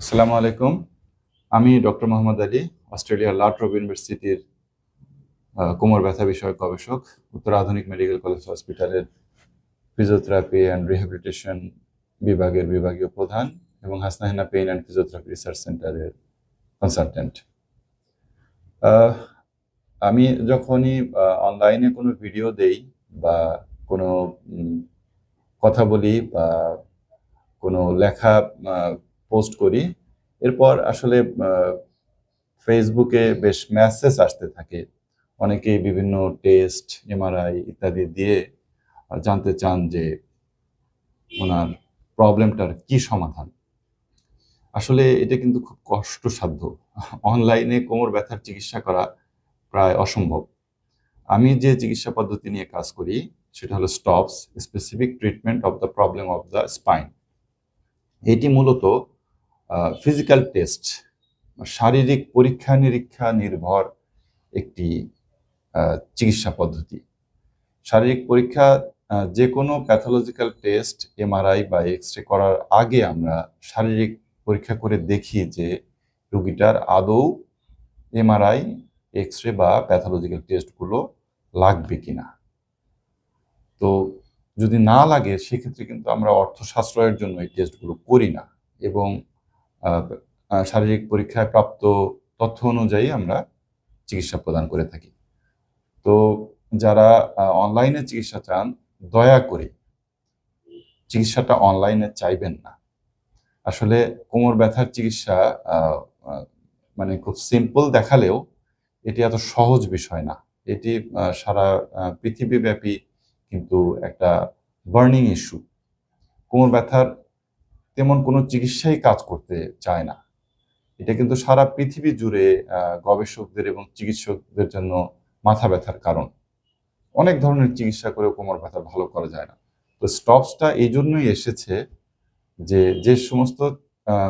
আসসালামু আলাইকুম। আমি ডক্টর মোহাম্মদ আলী, অস্ট্রেলিয়ার লাট্রোব ইউনিভার্সিটির কোমর ব্যথা বিষয়ক গবেষক, উত্তর আধুনিক মেডিকেল কলেজ হসপিটালের ফিজিওথেরাপি অ্যান্ড রিহ্যাবিলিটেশন বিভাগের বিভাগীয় প্রধান এবং Hasnahina pain and physiotherapy research সেন্টারের কনসালটেন্ট আমি যখনই অনলাইনে কোনো ভিডিও দেই বা কোনো কথা বলি বা কোনো লেখা পোস্ট করি। এরপর আসলে ফেসবুকে বেশ মেসেজ আসতে থাকে। অনেকেই বিভিন্ন টেস্ট এমআরআই ইত্যাদি দিয়ে জানতে চান যে ওনার প্রবলেমটার কি সমাধান। আসলে এটা কিন্তু খুব কষ্টসাধ্য। অনলাইনে কোমর ব্যথার চিকিৎসা করা প্রায় অসম্ভব। আমি যে চিকিৎসা পদ্ধতি নিয়ে কাজ করি, সেটা হলো stops specific treatment of the problem of the spine এটি মূলত ফিজিক্যাল টেস্ট শারীরিক পরীক্ষা নিরীক্ষা নির্ভর একটি চিকিৎসা পদ্ধতি। শারীরিক পরীক্ষা যে কোনো প্যাথোলজিক্যাল টেস্ট এমআরআই বা এক্স রে করার আগে আমরা শারীরিক পরীক্ষা করে দেখি যে রুগীটার আদৌ এমআরআই এক্স রে বা প্যাথোলজিক্যাল টেস্টগুলো লাগবে কি না তো যদি না লাগে, সেক্ষেত্রে কিন্তু আমরা অর্থ সাশ্রয়ের জন্য এই টেস্টগুলো করি না এবং শারীরিক পরীক্ষায় প্রাপ্ত তথ্য অনুযায়ী আমরা চিকিৎসা প্রদান করে থাকি। তো যারা অনলাইনে চিকিৎসা চান, দয়া করে চিকিৎসাটা অনলাইনে চাইবেন না। আসলে কোমর ব্যথার চিকিৎসা মানে খুব সিম্পল দেখালেও এটি এত সহজ বিষয় না। এটি সারা পৃথিবীব্যাপী কিন্তু একটা বার্নিং ইস্যু কোমর ব্যথার তেমন কোনো চিকিৎসাই কাজ করতে চায় না। এটা কিন্তু সারা পৃথিবী জুড়ে গবেষকদের এবং চিকিৎসকদের জন্য মাথা ব্যথার কারণ। অনেক ধরনের চিকিৎসা করে কোমর ব্যথা ভালো করা যায় না। তো স্টপসটা এই জন্যই এসেছে যে যে সমস্ত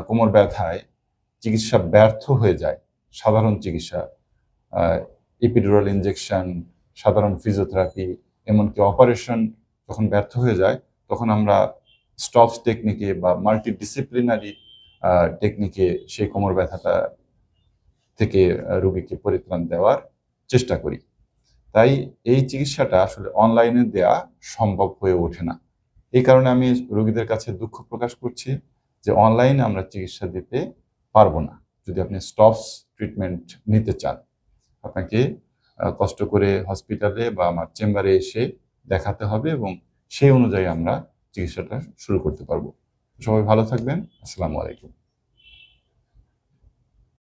কোমর ব্যথায় চিকিৎসা ব্যর্থ হয়ে যায়, সাধারণ চিকিৎসা এপিডুরাল ইনজেকশন সাধারণ ফিজিওথেরাপি এমনকি অপারেশন যখন ব্যর্থ হয়ে যায়, তখন আমরা স্টপস টেকনিকে বা মাল্টি ডিসিপ্লিনারি টেকনিকে সেই কোমর ব্যথাটা থেকে রুগীকে পরিত্রাণ দেওয়ার চেষ্টা করি। তাই এই চিকিৎসাটা আসলে অনলাইনে দেয়া সম্ভব হয়ে ওঠে না। এই কারণে আমি রোগীদের কাছে দুঃখ প্রকাশ করছি যে অনলাইনে আমরা চিকিৎসা দিতে পারব না। যদি আপনি স্টপস ট্রিটমেন্ট নিতে চান, আপনাকে কষ্ট করে হসপিটালে বা আমার চেম্বারে এসে দেখাতে হবে এবং সেই অনুযায়ী আমরা চিকিৎসাটা শুরু করতে পারব। সবাই ভালো থাকবেন। আসসালামু আলাইকুম।